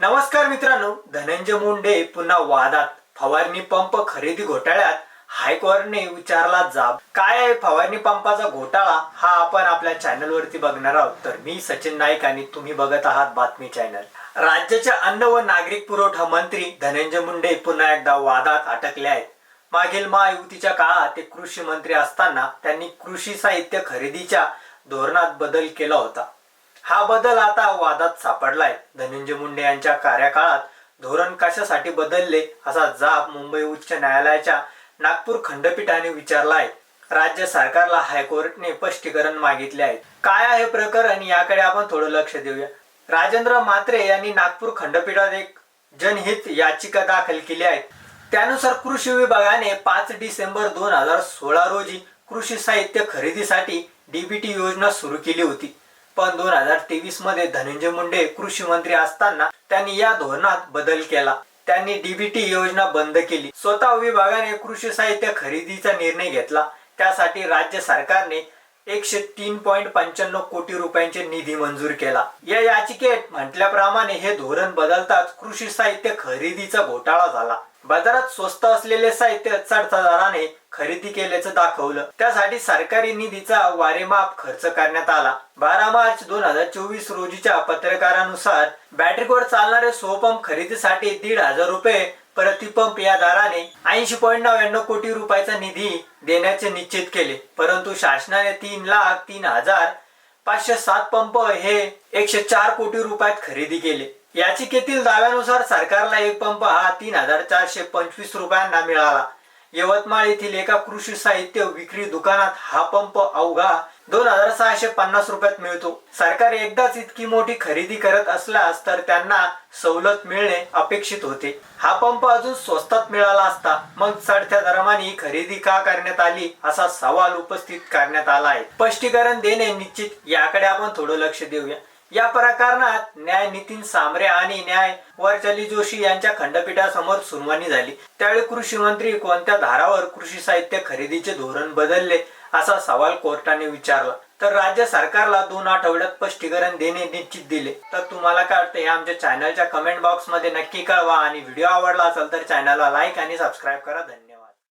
नमस्कार मित्रांनो धनंजय मुंडे पुन्हा वादात. फवारणी पंप खरेदी घोटाळ्यात हायकोर्टने विचारला जाब. काय आहे फवारणी पंपाचा घोटाळा? हा आपण आपल्या चॅनल वरती बघणार आहोत. तर मी सचिन नाईक आणि तुम्ही बघत आहात बातमी चॅनल राज्याचे अन्न व नागरिक पुरवठा मंत्री धनंजय मुंडे पुन्हा एकदा वादात अटकले आहेत. मागील महायुतीच्या काळात ते कृषी मंत्री असताना त्यांनी कृषी साहित्य खरेदीच्या धोरणात बदल केला होता. हा बदल आता वादात सापडलाय. धनंजय मुंडे यांच्या कार्यकाळात धोरण कशासाठी बदलले असा जाब मुंबई उच्च न्यायालयाच्या नागपूर खंडपीठाने विचारला आहे राज्य सरकारला हायकोर्टने स्पष्टीकरण मागितले आहे. काय आहे प्रकरण? याकडे आपण थोडं लक्ष देऊया. राजेंद्र मात्रे यांनी नागपूर खंडपीठात एक जनहित याचिका दाखल केली आहे. त्यानुसार कृषी विभागाने पाच डिसेंबर दोन हजार सोळा रोजी कृषी साहित्य खरेदीसाठी डीबीटी योजना सुरू केली होती. पण दोन हजार तेवीसमध्ये धनंजय मुंडे कृषी मंत्री असताना त्यांनी या धोरणात बदल केला. त्यांनी डीबीटी योजना बंद केली. स्वतः विभागाने कृषी साहित्य खरेदीचा निर्णय घेतला. त्यासाठी राज्य सरकारने एकशे तीन पॉईंट पंच्याण्णव कोटी रुपयांचे निधी मंजूर केला. या याचिकेत म्हटल्याप्रमाणे हे धोरण बदलताच कृषी साहित्य खरेदीचा घोटाळा झाला. बाजारात स्वस्त असलेले साहित्य चढता दराने खरेदी केल्याचं दाखवलं. त्यासाठी सरकारी निधीचा वारेमाप खर्च करण्यात आला. बारा मार्च दोन हजार चोवीस रोजीच्या पत्रकारानुसार बॅटरीवर चालणारे सोपंप खरेदीसाठी दीड हजार रुपये प्रतिपंप या दराने ऐंशी पॉईंट नव्याण्णव कोटी रुपयाचा निधी देण्याचे निश्चित केले. परंतु शासनाने तीन लाख तीन हजार पाचशे सात पंप हे एकशे चार कोटी रुपयात खरेदी केले. याचिकेतील दाव्यानुसार सरकारला एक पंप हा तीन हजार चारशे पंचवीस रुपयांना मिळाला. यवतमाळ येथील एका कृषी साहित्य विक्री दुकानात हा पंप अवघा दोन हजार सहाशे पन्नास रुपयात मिळतो. सरकार एकदाच इतकी मोठी खरेदी करत असल्यास तर त्यांना सवलत मिळणे अपेक्षित होते. हा पंप अजून स्वस्तात मिळाला असता मग चढत्या दरम्याने ही खरेदी का करण्यात आली असा सवाल उपस्थित करण्यात आला आहे. स्पष्टीकरण देणे निश्चित. याकडे आपण थोडं लक्ष देऊया. या प्रकरणात न्याय नितीन सामरे आणि न्याय वरचली जोशी यांच्या खंडपीठासमोर सुनावणी झाली. त्यावेळी कृषी मंत्री कोणत्या धारावर कृषी साहित्य खरेदीचे धोरण बदलले असा सवाल कोर्टाने विचारला. तर राज्य सरकारला दोन आठवड्यात स्पष्टीकरण देणे निश्चित दिले. तर तुम्हाला काय वाटतं हे आमच्या चॅनलच्या कमेंट बॉक्समध्ये नक्की कळवा आणि व्हिडिओ आवडला असेल तर चॅनलला लाईक आणि सबस्क्राईब करा. धन्यवाद.